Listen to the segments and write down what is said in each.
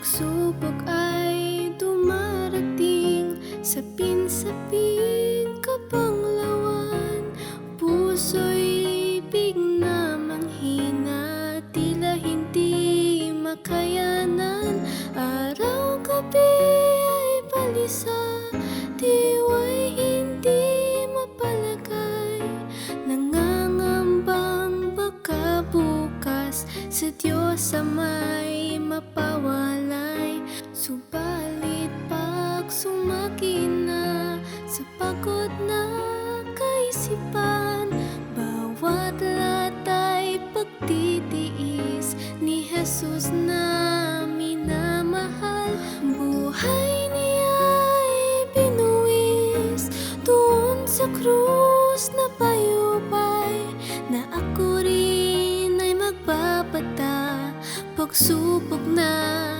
pagsubok ay dumarating. Sapin-sapin kapanglawan Puso'y bigna manghina. Tila hindi makayanan. Araw-gabi ay balisa Diwa'y hindi mapalagay. Nangangambang baka bukas Sa Diyos ang may mapawalay Subalit pag sumaki na Sa pagod na kaisipan Bawat latay pagtitiis Ni Jesus na minamahal. Buhay niya'y binuwis Doon sa krus na payubay Na ako rin ay magbabata Pagsubok na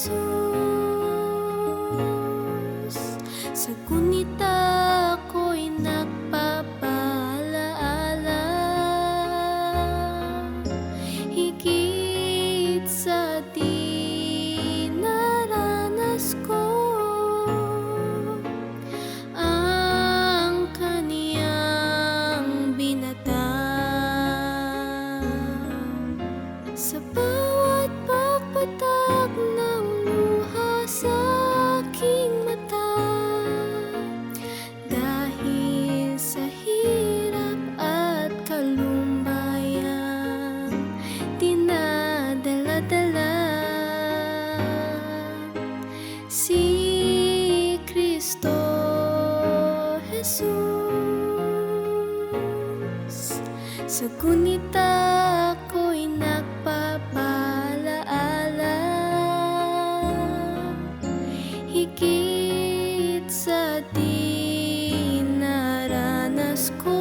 Jesus. Sa gunita Sa gunita ko'y nagpapalaala Higit sa di naranas ko